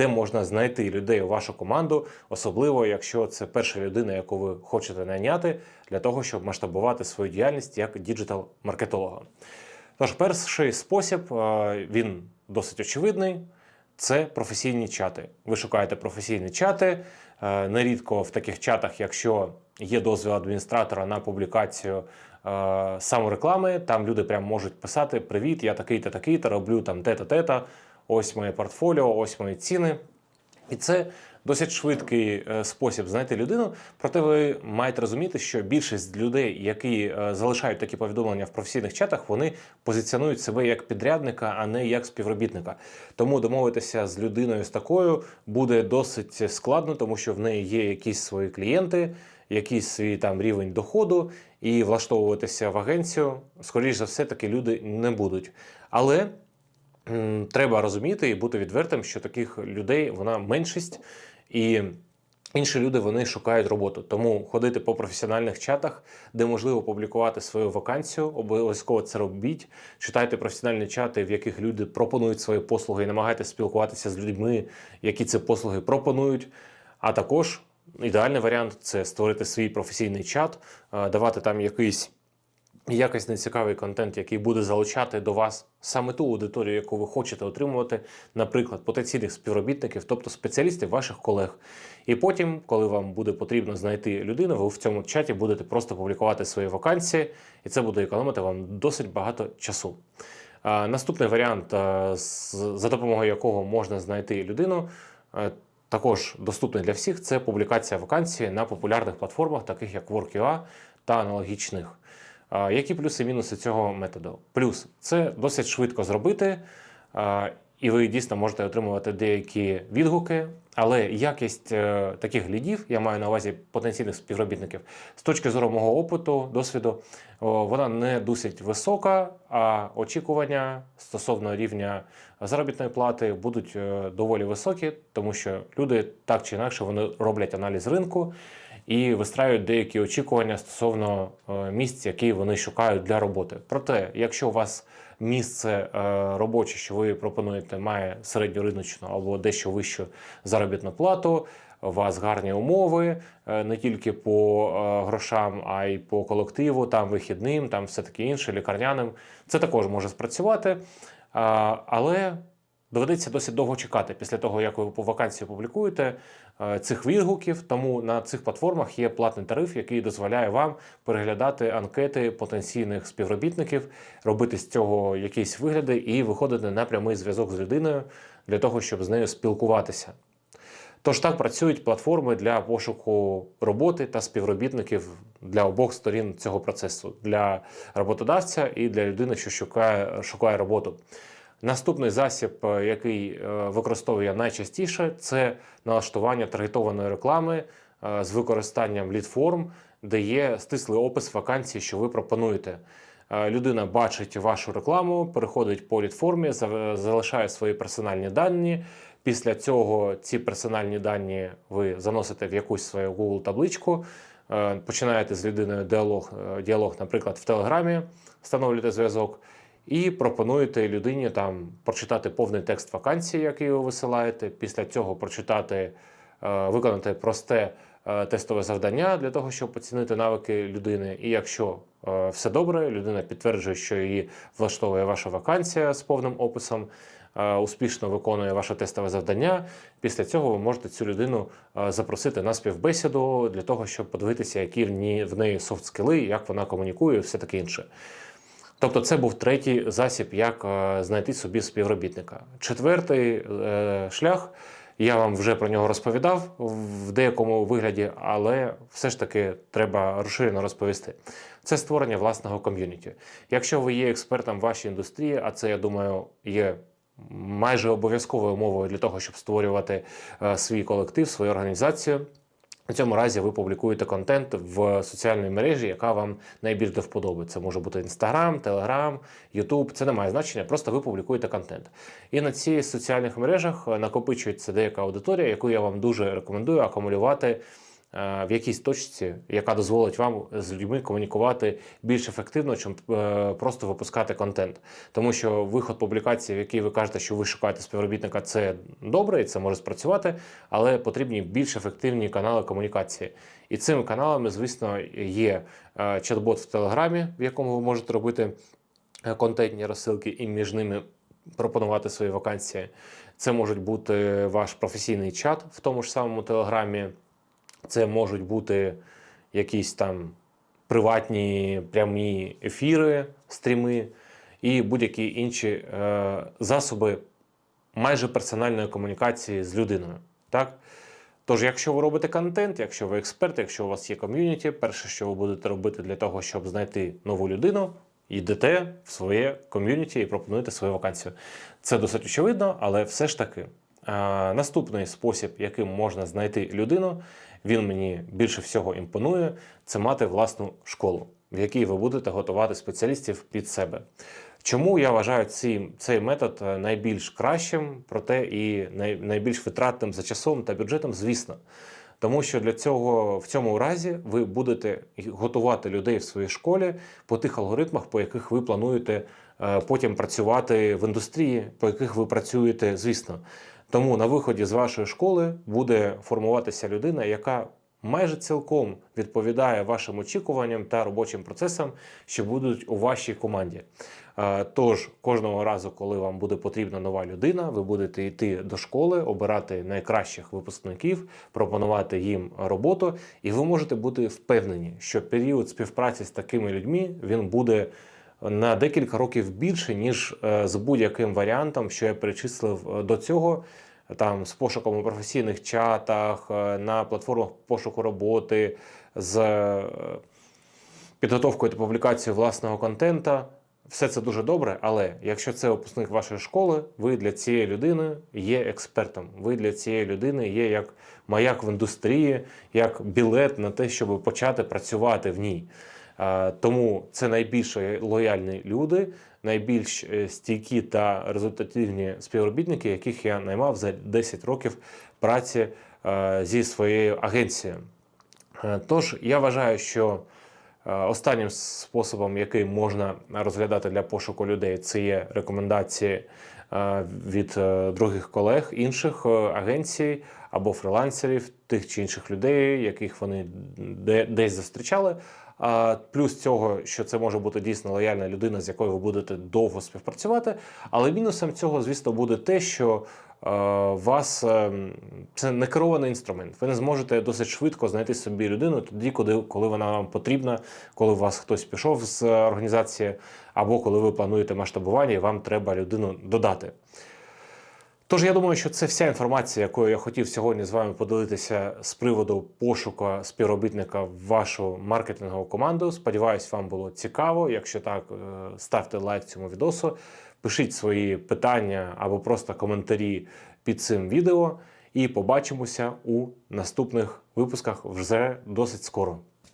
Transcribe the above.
де можна знайти людей у вашу команду, особливо якщо це перша людина, яку ви хочете найняти для того, щоб масштабувати свою діяльність як діджитал-маркетолога. Тож, перший спосіб він досить очевидний. Це професійні чати. Ви шукаєте професійні чати. Нерідко в таких чатах, якщо є дозвіл адміністратора на публікацію самореклами, там люди прям можуть писати: Привіт, я такий-то, такий-то, роблю там те-то, те-то, ось моє портфоліо, ось мої ціни. І це досить швидкий е, спосіб знайти людину. Проте ви маєте розуміти, що більшість людей, які е, залишають такі повідомлення в професійних чатах, вони позиціонують себе як підрядника, а не як співробітника. Тому домовитися з людиною з такою буде досить складно, тому що в неї є якісь свої клієнти, якийсь свій там рівень доходу, і влаштовуватися в агенцію, скоріш за все, такі люди не будуть. Але Треба розуміти і бути відвертим, що таких людей вона меншість, і інші люди вони шукають роботу. Тому ходити по професіональних чатах, де можливо публікувати свою вакансію, обов'язково це робіть. Читайте професіональні чати, в яких люди пропонують свої послуги, і намагайтеся спілкуватися з людьми, які ці послуги пропонують. А також ідеальний варіант це створити свій професійний чат, давати там якийсь якісний цікавий контент, який буде залучати до вас саме ту аудиторію, яку ви хочете отримувати, наприклад, потенційних співробітників, тобто спеціалістів ваших колег. І потім, коли вам буде потрібно знайти людину, ви в цьому чаті будете просто публікувати свої вакансії, і це буде економити вам досить багато часу. Наступний варіант, за допомогою якого можна знайти людину. Також доступний для всіх це публікація вакансії на популярних платформах, таких як Work.ua та аналогічних. Які плюси і мінуси цього методу? Плюс це досить швидко зробити, і ви дійсно можете отримувати деякі відгуки, але якість е, таких лідів, я маю на увазі потенційних співробітників, з точки зору мого опиту, досвіду, вона не досить висока, а очікування стосовно рівня заробітної плати будуть е, доволі високі, тому що люди так чи інакше вони роблять аналіз ринку і вистраюють деякі очікування стосовно е, місць, які вони шукають для роботи. Проте, якщо у вас місце е, робоче, що ви пропонуєте, має середньориночну або дещо вищу заробітну плату. У вас гарні умови е, не тільки по грошам, а й по колективу, там вихідним, там все таке інше, лікарняним. Це також може спрацювати. Але доведеться досить довго чекати після того, як ви по вакансії публікуєте е, цих відгуків. Тому на цих платформах є платний тариф, який дозволяє вам переглядати анкети потенційних співробітників, робити з цього якісь вигляди і виходити на прямий зв'язок з людиною для того, щоб з нею спілкуватися. Тож так працюють платформи для пошуку роботи та співробітників для обох сторін цього процесу для роботодавця і для людини, що шукає, шукає роботу. Наступний засіб, е, який е, використовую я найчастіше, це налаштування таргетованої реклами е, з використанням лідформ, де є стислий опис вакансії, що ви пропонуєте. Людина бачить вашу рекламу, переходить по лідформі, залишає свої персональні дані. Після цього ці персональні дані ви заносите в якусь свою Google табличку, починаєте з людиною діалог, діалог, наприклад, в Телеграмі, встановлюєте зв'язок і пропонуєте людині там прочитати повний текст вакансії, який ви висилаєте. Після цього прочитати, е, виконати просте е, тестове завдання для того, щоб оцінити навики людини. І якщо е, все добре, людина підтверджує, що її влаштовує ваша вакансія з повним описом. Успішно виконує ваше тестове завдання. Після цього ви можете цю людину запросити на співбесіду для того, щоб подивитися, які в неї софт-скіли, як вона комунікує, і все таке інше. Тобто, це був третій засіб, як е, знайти собі співробітника. Четвертий е, шлях. Я вам вже про нього розповідав в деякому вигляді, але все ж таки треба розширено розповісти. Це створення власного ком'юніті. Якщо ви є експертом вашій індустрії, а це я думаю є майже обов'язковою умовою для того, щоб створювати е, свій колектив, свою організацію. У цьому разі ви публікуєте контент в соціальній мережі, яка вам найбільш до вподоби. Це може бути Instagram, Telegram, YouTube, це не має значення, просто ви публікуєте контент. І на цих соціальних мережах накопичується деяка аудиторія, яку я вам дуже рекомендую акумулювати в якійсь точці, яка дозволить вам з людьми комунікувати більш ефективно, чим е, просто випускати контент. Тому що виход публікації, в якій ви кажете, що ви шукаєте співробітника, це добре і це може спрацювати, але потрібні більш ефективні канали комунікації. І цими каналами, звісно, є е, чат-бот в Телеграмі, в якому ви можете робити е, контентні розсилки і між ними пропонувати свої вакансії. Це можуть бути ваш професійний чат в тому ж самому Телеграмі. Це можуть бути якісь там приватні прямі ефіри, стріми і будь-які інші е, засоби майже персональної комунікації з людиною. Так? Тож, якщо ви робите контент, якщо ви експерт, якщо у вас є ком'юніті, перше, що ви будете робити для того, щоб знайти нову людину, йдете в своє ком'юніті і пропонуєте свою вакансію. Це досить очевидно, але все ж таки. Е, Наступний спосіб, яким можна знайти людину, він мені більше всього імпонує, це мати власну школу, в якій ви будете готувати спеціалістів під себе. Чому я вважаю цей, цей метод е, найбільш кращим, проте і най, найбільш витратним за часом та бюджетом, звісно. Тому що для цього в цьому разі ви будете готувати людей в своїй школі по тих алгоритмах, по яких ви плануєте е, потім працювати в індустрії, по яких ви працюєте, звісно. Тому на виході з вашої школи буде формуватися людина, яка майже цілком відповідає вашим очікуванням та робочим процесам, що будуть у вашій команді. Е, Тож кожного разу, коли вам буде потрібна нова людина, ви будете йти до школи, обирати найкращих випускників, пропонувати їм роботу, і ви можете бути впевнені, що період співпраці з такими людьми він буде на декілька років більше, ніж е, з будь-яким варіантом, що я перечислив е, до цього. Там з пошуком у професійних чатах, е, на платформах пошуку роботи, з підготовкою та публікацією власного контента. Все це дуже добре, але якщо це випускник вашої школи, ви для цієї людини є експертом. Ви для цієї людини є як маяк в індустрії, як білет на те, щоб почати працювати в ній. Тому це найбільш лояльні люди, найбільш е, стійкі та результативні співробітники, яких я наймав за 10 років праці е, зі своєю агенцією. Е, Тож я вважаю, що останнім способом, який можна розглядати для пошуку людей, це є рекомендації від других колег, інших агенцій або фрилансерів, тих чи інших людей, яких вони десь зустрічали. Плюс цього, що це може бути дійсно лояльна людина, з якою ви будете довго співпрацювати. Але мінусом цього, звісно, буде те, що е, вас е, це не керований інструмент. Ви не зможете досить швидко знайти собі людину тоді, коли, коли вона вам потрібна, коли у вас хтось пішов з організації, або коли ви плануєте масштабування і вам треба людину додати. Тож я думаю, що це вся інформація, якою я хотів сьогодні з вами поділитися з приводу пошуку співробітника в вашу маркетингову команду. Сподіваюсь, вам було цікаво. Якщо так, е, ставте лайк цьому відосу, пишіть свої питання або просто коментарі під цим відео. І побачимося у наступних випусках вже досить скоро.